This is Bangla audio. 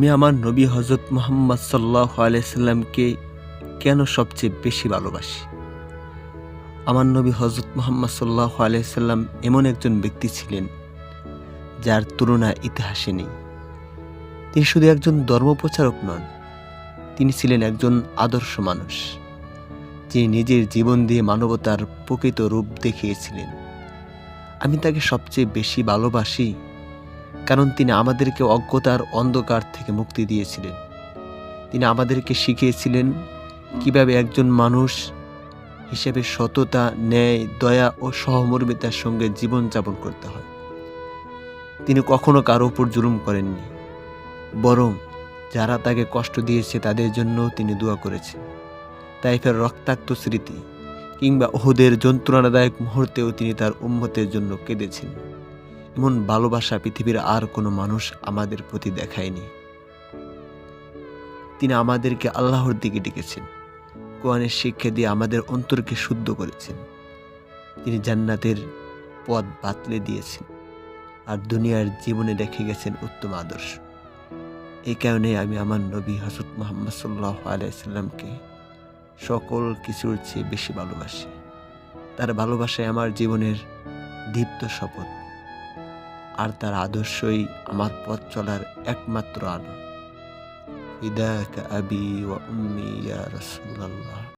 আমি আমার নবী হজরত মোহাম্মদ সাল্লাহ আলাইসাল্লামকে কেন সবচেয়ে বেশি ভালোবাসি? আমার নবী হজরত মোহাম্মদ সাল্লাহ আলাইসাল্লাম এমন একজন ব্যক্তি ছিলেন যার তুলনা ইতিহাসে নেই। তিনি শুধু একজন ধর্মপ্রচারক নন, তিনি ছিলেন একজন আদর্শ মানুষ, যিনি নিজের জীবন দিয়ে মানবতার প্রকৃত রূপ দেখিয়েছিলেন। আমি তাকে সবচেয়ে বেশি ভালোবাসি কারণ তিনি আমাদেরকে অজ্ঞতার অন্ধকার থেকে মুক্তি দিয়েছিলেন। তিনি আমাদেরকে শিখিয়েছিলেন কীভাবে একজন মানুষ হিসেবে সততা, ন্যায়, দয়া ও সহমর্মিতার সঙ্গে জীবনযাপন করতে হয়। তিনি কখনো কারও উপর জুলুম করেননি, বরং যারা তাকে কষ্ট দিয়েছে তাদের জন্য তিনি দোয়া করেছেন। তাই তাইফের রক্তাক্ত স্মৃতি কিংবা ওহুদের যন্ত্রণাদায়ক মুহূর্তেও তিনি তার উম্মতের জন্য কেঁদেছেন। এমন ভালোবাসা পৃথিবীর আর কোনো মানুষ আমাদের প্রতি দেখায়নি। তিনি আমাদেরকে আল্লাহর দিকে ডেকেছেন। কোরআনের শিক্ষা দিয়ে আমাদের অন্তরকে শুদ্ধ করেছেন। তিনি জান্নাতের পথ বাতলে দিয়েছেন আর দুনিয়ার জীবনে রেখে গেছেন উত্তম আদর্শ। এই কারণে আমি আমার নবী হজরত মোহাম্মদ সাল্লাহ আলাইসাল্লামকে সকল কিছুর চেয়ে বেশি ভালোবাসি। তার ভালোবাসায় আমার জীবনের দীপ্ত শপথ। আর তার আদর্শই আমার পথ চলার একমাত্র আলো। ইদাক আবি ওয়া উম্মি ইয়া